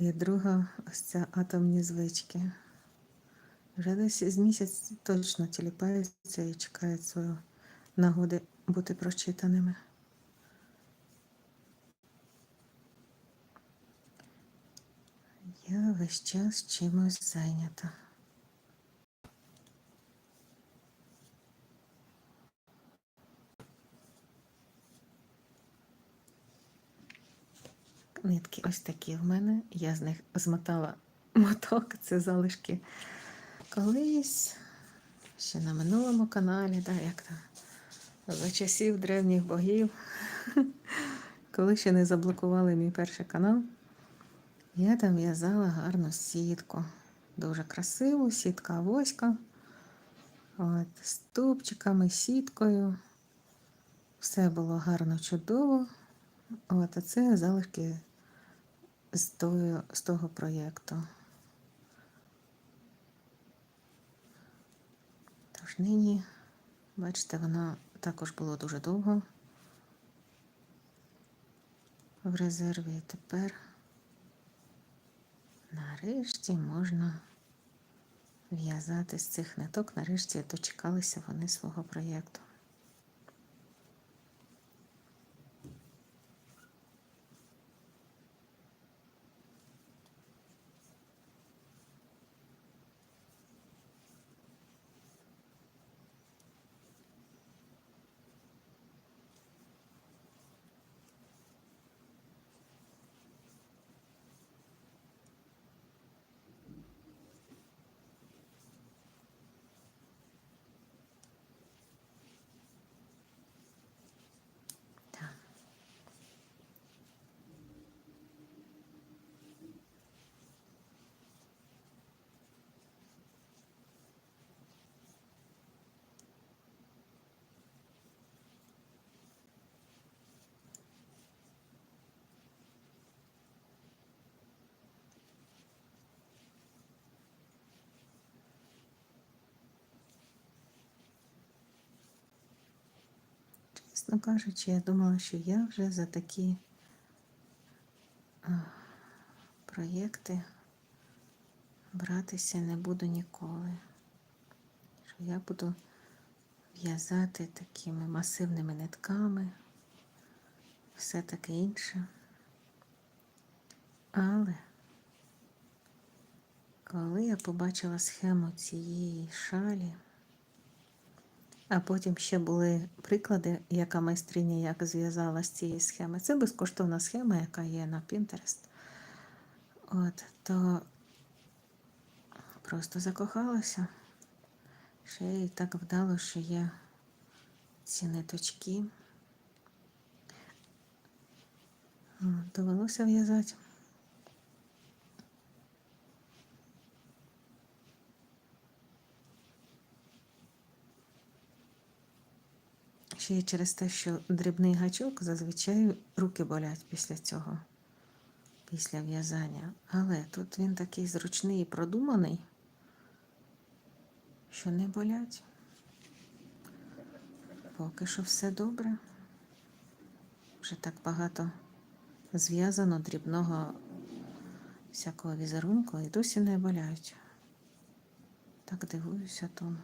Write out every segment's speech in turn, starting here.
І друга ось ця атомні звички. Вже десь з місяць точно тіліпаються і чекають свою нагоди бути прочитаними. Я весь час чимось зайнята. Нитки ось такі в мене. Я з них змотала моток, це залишки колись, ще на минулому каналі, да, як то, за часів древніх богів, коли ще не заблокували мій перший канал, я там в'язала гарну сітку. Дуже красиву, сітка авоська. От, з тупчиками, сіткою. Все було гарно, чудово. От, а це залишки з, тою, з того проєкту. Тож нині, бачите, воно також було дуже довго в резерві. І тепер нарешті можна в'язати з цих ниток. Нарешті дочекалися вони свого проєкту. Чесно кажучи, я думала, що я вже за такі проєкти братися не буду ніколи. Що я буду в'язати такими масивними нитками, все таке інше. Але коли я побачила схему цієї шалі, а потім ще були приклади, яка майстриня як зв'язала з цієї схеми. Це безкоштовна схема, яка є на Pinterest. От, то просто закохалася. Ще й так вдало, що є ці ниточки. Довелося в'язати. Ще й через те, що дрібний гачок зазвичай руки болять після цього, після в'язання. Але тут він такий зручний і продуманий, що не болять. Поки що все добре. Вже так багато зв'язано дрібного всякого візерунку і досі не боляють. Так дивуюся тому.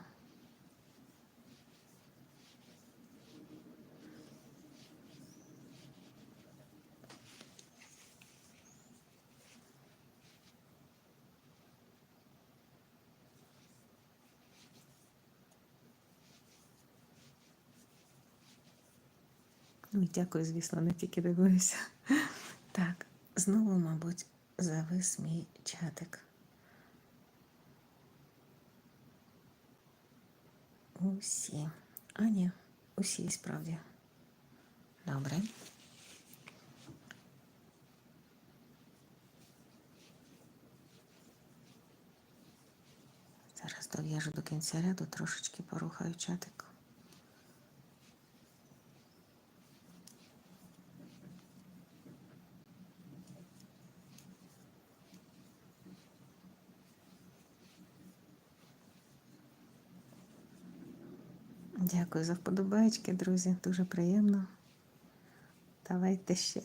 Ну, дякую, звісно, не тільки дивуюся. Так, знову, мабуть, завис мій чатик. Усі. А ні, усі справді. Добре. Зараз дов'яжу до кінця ряду, трошечки порухаю чатик. Дякую за вподобайки, друзі. Дуже приємно. Давайте ще.